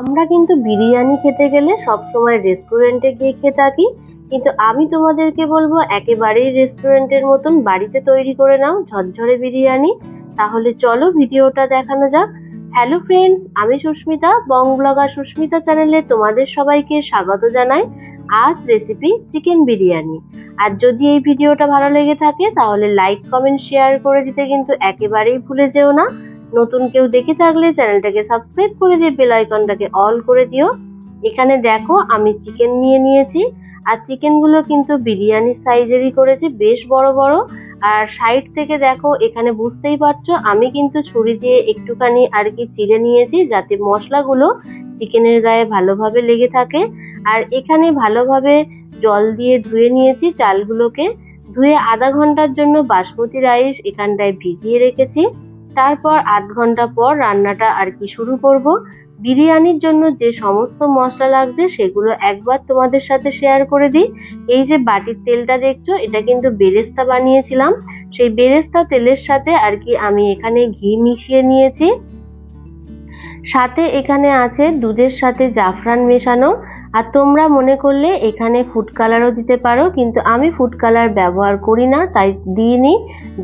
আমরা কিন্তু বিরিয়ানি খেতে গেলে সবসময় রেস্টুরেন্টে গিয়ে খেয়ে থাকি। কিন্তু আমি তোমাদেরকে বলব, একেবারেই রেস্টুরেন্টের মতন বাড়িতে তৈরি করে নাও ঝরঝরে বিরিয়ানি। তাহলে চলো ভিডিওটা দেখানো যাক। হ্যালো ফ্রেন্ডস আমি সুস্মিতা, বং ব্লগার সুস্মিতা চ্যানেলে তোমাদের সবাইকে স্বাগত জানাই। আজ রেসিপি চিকেন বিরিয়ানি। আর যদি এই ভিডিওটা ভালো লেগে থাকে, তাহলে লাইক কমেন্ট শেয়ার করে দিতে কিন্তু একেবারেই ভুলে যেও না। নতুন কেউ দেখে থাকলে চ্যানেলটাকে সাবস্ক্রাইব করে দিয়ে বেল আইকনটাকে অল করে দিও। এখানে দেখো, আমি চিকেন নিয়ে নিয়েছি। আর চিকেনগুলো কিন্তু বিরিয়ানি সাইজেরই করেছি, বেশ বড় বড়। আর সাইড থেকে দেখো, এখানে বুঝতেই পারছ, আমি কিন্তু ছুরি দিয়ে একটুখানি আর কি চিড়ে নিয়েছি, যাতে মশলাগুলো চিকেনের গায়ে ভালোভাবে লেগে থাকে। আর এখানে ভালোভাবে জল দিয়ে ধুয়ে নিয়েছি চালগুলোকে। ধুয়ে আধা ঘণ্টার জন্য বাসমতি রাইস এখানটায় ভিজিয়ে রেখেছি। তারপর আধ ঘণ্টা পর রান্নাটা আর কি শুরু করব। বিরিয়ানির জন্য যে সমস্ত মশলা লাগছে সেগুলো একবার তোমাদের সাথে শেয়ার করে দিই। এই যে বাটির তেলটা দেখছ, এটা কিন্তু বেরেস্তা বানিয়েছিলাম। সেই বেরেস্তা তেলের সাথে আর কি আমি এখানে ঘি মিশিয়ে নিয়েছি। সাথে এখানে আছে দুধের সাথে জাফরান মেশানো। আর তোমরা মনে করলে এখানে ফুড কালারও দিতে পারো, কিন্তু আমি ফুড কালার ব্যবহার করি না, তাই দিইনি।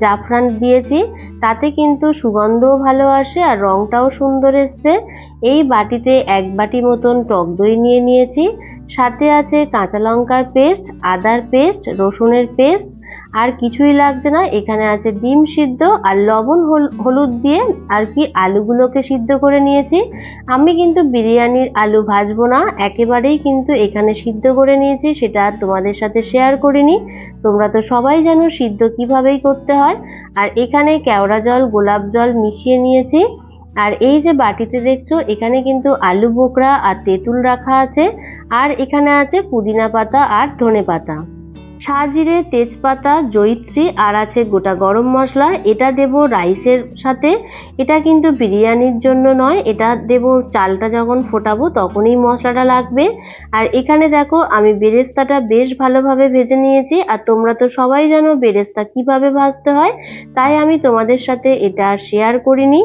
জাফরান দিয়েছি, তাতে কিন্তু সুগন্ধও ভালো আসে আর রংটাও সুন্দর এসছে। এই বাটিতে এক বাটি মতন টক দই নিয়ে নিয়েছি, সাথে আছে কাঁচা লঙ্কার পেস্ট আদার পেস্ট রসুনের পেস্ট আর কিছুই লাগছে না। এখানে আছে ডিম সিদ্ধ আর লবণ হলুদ দিয়ে আর কি আলুগুলোকে সিদ্ধ করে নিয়েছি। আমি কিন্তু বিরিয়ানির আলু ভাজবো না, একেবারেই কিন্তু এখানে সিদ্ধ করে নিয়েছি, সেটা তোমাদের সাথে শেয়ার করিনি। তোমরা তো সবাই জানো সিদ্ধ কিভাবেই করতে হয়। আর এখানে কেওড়া জল, গোলাপ জল মিশিয়ে নিয়েছি। আর এই যে বাটিতে দেখছ, এখানে কিন্তু আলু বোকরা আর তেঁতুল রাখা আছে। আর এখানে আছে পুদিনা পাতা আর ধনে পাতা। সাজিরে তেজপাতা জয়িত্রী আর আছে গোটা গরম মশলা। এটা দেব রাইসের সাথে। এটা কিন্তু বিরিয়ানির জন্য নয়, এটা দেব চালটা যখন ফোটাবো তখনই মশলাটা লাগবে। আর এখানে দেখো, আমি বেরেস্তাটা বেশ ভালোভাবে ভেজে নিয়েছি। আর তোমরা তো সবাই জানো বেরেস্তা কীভাবে ভাজতে হয়, তাই আমি তোমাদের সাথে এটা শেয়ার করিনি।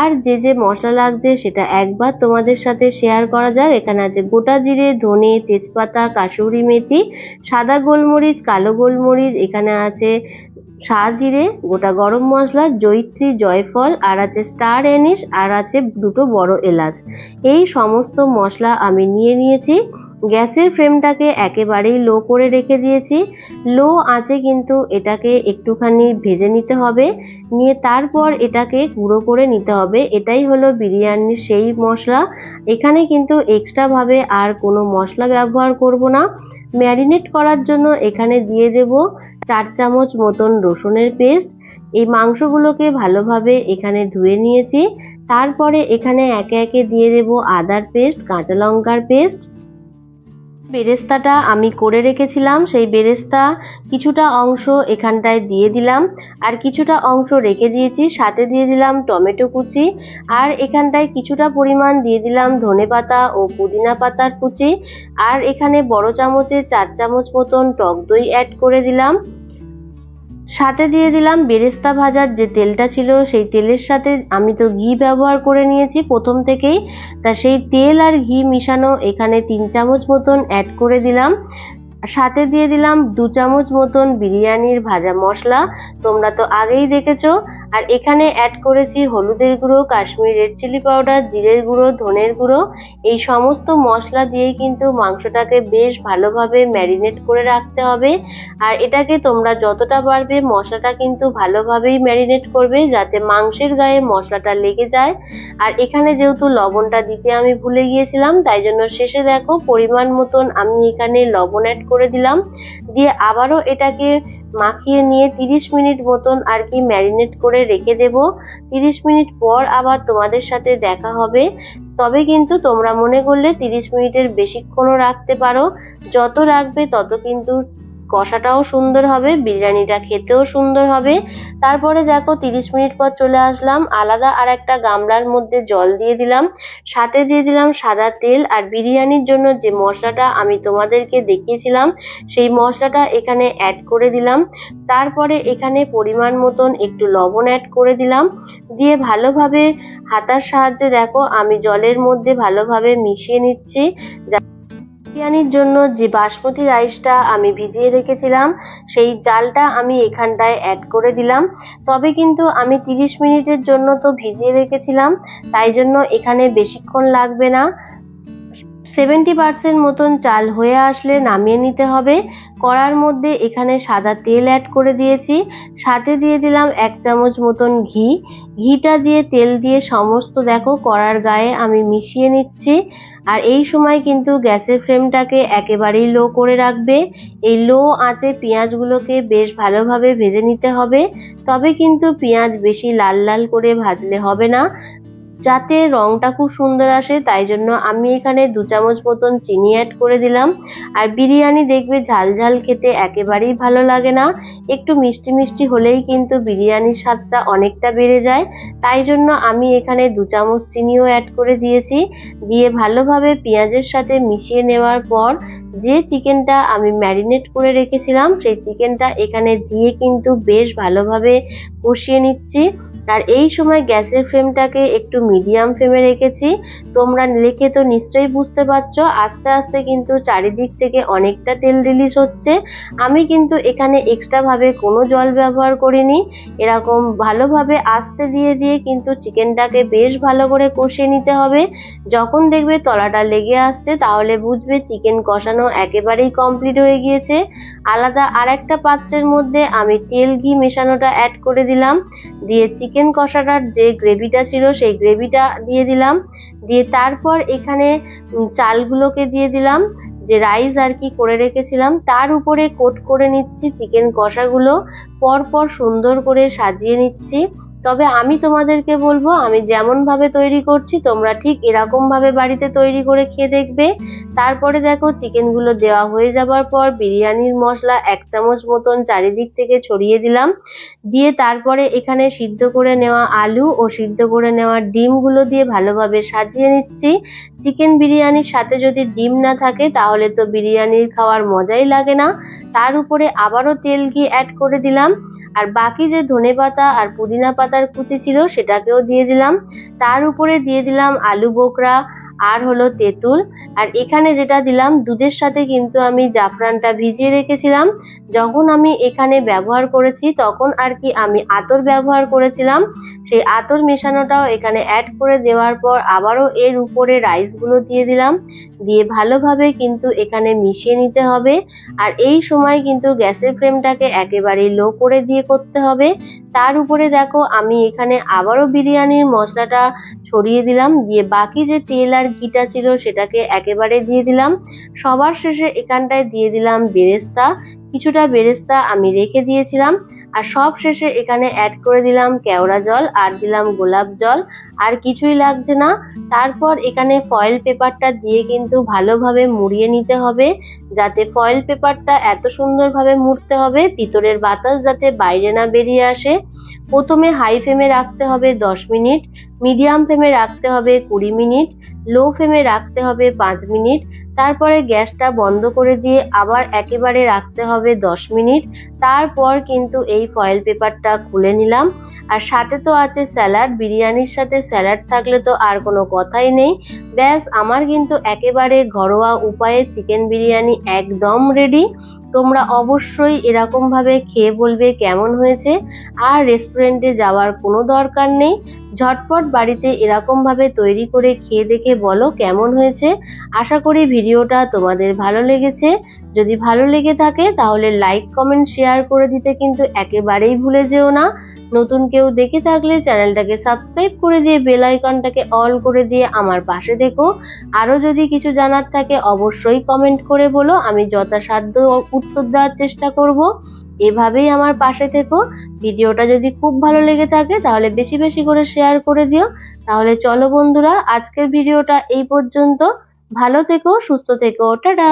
আর যে যে মশলা লাগছে সেটা একবার তোমাদের সাথে শেয়ার করা যাক। এখানে আছে গোটা জিরে, ধনে, তেজপাতা কাসুরি মেথি, সাদা গোলমরিচ কালো গোলমরিচ, এখানে আছে জিরে, গোটা গরম মশলা জৈত্রী জয়ফল, আর আছে স্টার এনিস আর আছে দুটো বড় এলাচ। এই সমস্ত মশলা আমি নিয়ে নিয়েছি। গ্যাসের ফ্লেমটাকে একেবারেই লো করে রেখে দিয়েছি। লো আঁচে কিন্তু এটাকে একটুখানি ভেজে নিতে হবে। নিয়ে তারপর এটাকে গুঁড়ো করে নিতে হবে। এটাই হলো বিরিয়ানির সেই মশলা। এখানে কিন্তু এক্সট্রাভাবে আর কোনো মশলা ব্যবহার করব না। ম্যারিনেট করার জন্য এখানে দিয়ে দেব চার চামচ মতন রসুনের পেস্ট। এই মাংসগুলোকে ভালোভাবে এখানে ধুয়ে নিয়েছি। তারপরে এখানে একে একে দিয়ে দেব আদার পেস্ট, কাঁচা লঙ্কার পেস্ট। বেরেস্তাটা আমি করে রেখেছিলাম, সেই বেরেস্তা কিছুটা অংশ এখানটায় দিয়ে দিলাম, আর কিছুটা অংশ রেখে দিয়েছি, সাথে দিয়ে দিলাম টমেটো কুচি, আর এখানটায় কিছুটা পরিমাণ দিয়ে দিলাম ধনে পাতা ও পুদিনা পাতার কুচি, আর এখানে বড় চামচে চার চামচ মতন টক দই অ্যাড করে দিলাম। সাথে দিয়ে দিলাম বেরেস্তা ভাজার যে তেলটা ছিল, সেই তেলের সাথে আমি তো ঘি ব্যবহার করে নিয়েছি প্রথম থেকেই। তা সেই তেল আর ঘি মিশানো এখানে তিন চামচ মতন অ্যাড করে দিলাম। সাথে দিয়ে দিলাম দু চামচ মতন বিরিয়ানির ভাজা মশলা। তোমরা তো আগেই দেখেছ আর এখানে অ্যাড করেছি হলুদের গুঁড়ো, কাশ্মীর রেড চিলি পাউডার জিরের গুঁড়ো, ধনের গুঁড়ো। এই সমস্ত মশলা দিয়েই কিন্তু মাংসটাকে বেশ ভালোভাবে ম্যারিনেট করে রাখতে হবে। আর এটাকে তোমরা যতটা পারবে মশলাটা কিন্তু ভালোভাবেই ম্যারিনেট করবে যাতে মাংসের গায়ে মশলাটা লেগে যায়। আর এখানে যেহেতু লবণটা দিতে আমি ভুলে গিয়েছিলাম, তাই জন্য শেষে দেখো পরিমাণ মতন আমি এখানে লবণ অ্যাড করে দিলাম। দিয়ে আবারও এটাকে মাখিয়ে নিয়ে 30 মিনিট মতন আর কি ম্যারিনেট করে রেখে দেব। 30 মিনিট পর আবার তোমাদের সাথে দেখা হবে। তবে কিন্তু তোমরা মনে করলে 30 মিনিটের বেশিক্ষণও রাখতে পারো। যত রাখবে তত কিন্তু কষাটাও সুন্দর হবে, বিরিয়ানিটা খেতেও সুন্দর হবে। তারপরে দেখো তিরিশ মিনিট পর চলে আসলাম, আলাদা আর একটা গামলার মধ্যে জল দিয়ে দিলাম। সাথে দিয়ে দিলাম সাদা তেল আর বিরিয়ানির জন্য যে মশলাটা আমি তোমাদেরকে দেখিয়েছিলাম, সেই মশলাটা এখানে অ্যাড করে দিলাম। তারপরে এখানে পরিমাণ মতন একটু লবণ অ্যাড করে দিলাম। দিয়ে ভালোভাবে হাতার সাহায্যে দেখো আমি জলের মধ্যে ভালোভাবে মিশিয়ে নিচ্ছি বিরিয়ানির জন্য যে বাসমতি রাইসটা আমি ভিজিয়ে রেখেছিলাম, সেই চালটা আমি এখানটায় অ্যাড করে দিলাম। তবে কিন্তু আমি তিরিশ মিনিটের জন্য তো ভিজিয়ে রেখেছিলাম, তাই জন্য এখানে বেশিক্ষণ লাগবে না। সেভেন্টি পার্সেন্ট মতন চাল হয়ে আসলে নামিয়ে নিতে হবে। কড়ার মধ্যে এখানে সাদা তেল অ্যাড করে দিয়েছি। সাথে দিয়ে দিলাম এক চামচ মতন ঘি। ঘিটা দিয়ে তেল দিয়ে সমস্ত দেখো কড়ার গায়ে আমি মিশিয়ে নিচ্ছি। আর এই সময় কিন্তু গ্যাসের ফ্লেমটাকে একেবারেই লো করে রাখবে। এই লো আঁচে পেঁয়াজগুলোকে বেশ ভালোভাবে ভেজে নিতে হবে। তবে কিন্তু পেঁয়াজ বেশি লাল লাল করে ভাজলে হবে না। যাতে রংটা খুব সুন্দর আসে, তাই জন্য আমি এখানে দু চামচ মতন চিনি অ্যাড করে দিলাম। আর বিরিয়ানি দেখবে ঝাল ঝাল খেতে একেবারেই ভালো লাগে না। একটু মিষ্টি মিষ্টি হলেই কিন্তু বিরিয়ানির স্বাদটা অনেকটা বেড়ে যায়। তাই জন্য আমি এখানে দু চামচ চিনিও অ্যাড করে দিয়েছি। দিয়ে ভালোভাবে পেঁয়াজের সাথে মিশিয়ে নেওয়ার পর যে চিকেনটা আমি ম্যারিনেট করে রেখেছিলাম, সেই চিকেনটা এখানে দিয়ে কিন্তু বেশ ভালোভাবে কষিয়ে নিচ্ছি। আর এই সময় গ্যাসের ফ্লেমটাকে একটু মিডিয়াম ফ্লেমে রেখেছি। তোমরা লেখে তো নিশ্চয়ই বুঝতে পারছ, আস্তে আস্তে কিন্তু চারিদিক থেকে অনেকটা তেল রিলিজ হচ্ছে। আমি কিন্তু এখানে এক্সট্রা ভাবে কোনো জল ব্যবহার করিনি। এরকম ভালোভাবে আস্তে দিয়ে দিয়ে কিন্তু চিকেনটাকে বেশ ভালো করে কষিয়ে নিতে হবে। যখন দেখবে তলাটা লেগে আসছে, তাহলে বুঝবে চিকেন কষানো একেবারেই কমপ্লিট হয়ে গিয়েছে। আলাদা আর একটা পাত্রের মধ্যে আমি তেল ঘি মেশানোটা অ্যাড করে দিলাম। দিয়ে চিকেন কষাটার যে গ্রেভিটা ছিল, সেই গ্রেভিটা দিয়ে দিলাম। দিয়ে তারপর এখানে চালগুলোকে দিয়ে দিলাম। যে রাইস আর কি করে রেখেছিলাম, তার উপরে কোট করে নিচ্ছি চিকেন কষাগুলো। পরপর সুন্দর করে সাজিয়ে নিচ্ছি। তবে আমি তোমাদেরকে বলব, আমি যেমন ভাবে তৈরি করছি, তোমরা ঠিক এরকম ভাবে বাড়িতে তৈরি করে খেয়ে দেখবে। তারপরে দেখো চিকেনগুলো দেওয়া হয়ে যাবার পর বিরিয়ানির মশলা এক চামচ মতন চারিদিক থেকে ছড়িয়ে দিলাম। দিয়ে তারপরে এখানে সিদ্ধ করে নেওয়া আলু ও সিদ্ধ করে নেওয়া ডিমগুলো দিয়ে ভালোভাবে সাজিয়ে নিচ্ছি। চিকেন বিরিয়ানির সাথে যদি ডিম না থাকে তাহলে তো বিরিয়ানির খাওয়ার মজাই লাগে না। তার উপরে আবারও তেল ঘি অ্যাড করে দিলাম। আর বাকি যে ধনে পাতা আর পুদিনা পাতার কুচি ছিল, সেটাকেও দিয়ে দিলাম। তার উপরে দিয়ে দিলাম আলু বোকরা আর হলো তেঁতুল। আর এখানে যেটা দিলাম, দুধের সাথে কিন্তু আমি জাফরানটা ভিজিয়ে রেখেছিলাম। যখন আমি এখানে ব্যবহার করেছি, তখন আর কি আমি আতর ব্যবহার করেছিলাম। সেই আতর মেশানোটাও এখানে অ্যাড করে দেওয়ার পর আবারও এর উপরে রাইসগুলো দিয়ে দিলাম। দিয়ে ভালোভাবে কিন্তু এখানে মিশিয়ে নিতে হবে। আর এই সময় কিন্তু গ্যাসের ফ্লেমটাকে একেবারেই লো করে দিয়ে করতে হবে। তার উপরে দেখো আমি এখানে আবারও বিরিয়ানির মশলাটা ছড়িয়ে দিলাম। দিয়ে বাকি যে তেল আর ঘিটা ছিল সেটাকে একেবারে দিয়ে দিলাম। সবার শেষে এখানটায় দিয়ে দিলাম বেরেস্তা। কিছুটা বেরেস্তা আমি রেখে দিয়েছিলাম। আর সব শেষে এখানে অ্যাড করে দিলাম কেওড়া জল, আর দিলাম গোলাপ জল, আর কিছুই লাগছে না। তারপর এখানে ফয়েল পেপারটা দিয়ে কিন্তু ভালোভাবে মুড়িয়ে নিতে হবে, যাতে ফয়েল পেপারটা এত সুন্দরভাবে মুড়তে হবে ভিতরের বাতাস যাতে বাইরে না বেরিয়ে আসে। প্রথমে হাই ফ্লেমে রাখতে হবে দশ মিনিট মিডিয়াম ফ্লেমে রাখতে হবে কুড়ি মিনিট লো ফ্লেমে রাখতে হবে পাঁচ মিনিট তারপরে গ্যাসটা বন্ধ করে দিয়ে আবার একেবারে রাখতে হবে দশ মিনিট। তারপর কিন্তু এই ফয়েল পেপারটা খুলে নিলাম। আর সাথে তো আছে স্যালাড বিরিয়ানির সাথে স্যালাড থাকলে তো আর কোনো কথাই নেই। ব্যাস, আমার কিন্তু একেবারে ঘরোয়া উপায়ে চিকেন বিরিয়ানি একদম রেডি তোমরা অবশ্যই এরকমভাবে খেয়ে বলবে কেমন হয়েছে, আর রেস্টুরেন্টে যাওয়ার কোনো দরকার নেই। ঝটপট বাড়িতে এরকমভাবে তৈরি করে খেয়ে দেখে বলো কেমন হয়েছে। আশা করি ভিডিওটা তোমাদের ভালো লেগেছে। যদি ভালো লেগে থাকে তাহলে লাইক কমেন্ট শেয়ার করে দিতে কিন্তু একেবারেই ভুলে যেও না। নতুন কেউ দেখে থাকলে চ্যানেলটাকে সাবস্ক্রাইব করে দিয়ে বেল আইকনটাকে অল করে দিয়ে আমার পাশে দেখো। আরও যদি কিছু জানার থাকে অবশ্যই কমেন্ট করে বলো, আমি যথাসাধ্য উত্তর দেওয়ার চেষ্টা করব। এভাবেই আমার পাশে থেকো। ভিডিওটা যদি খুব ভালো লেগে থাকে তাহলে বেশি বেশি করে শেয়ার করে দিও। তাহলে চলো বন্ধুরা, আজকের ভিডিওটা এই পর্যন্ত। ভালো থেকো, সুস্থ থেকো, টাটা!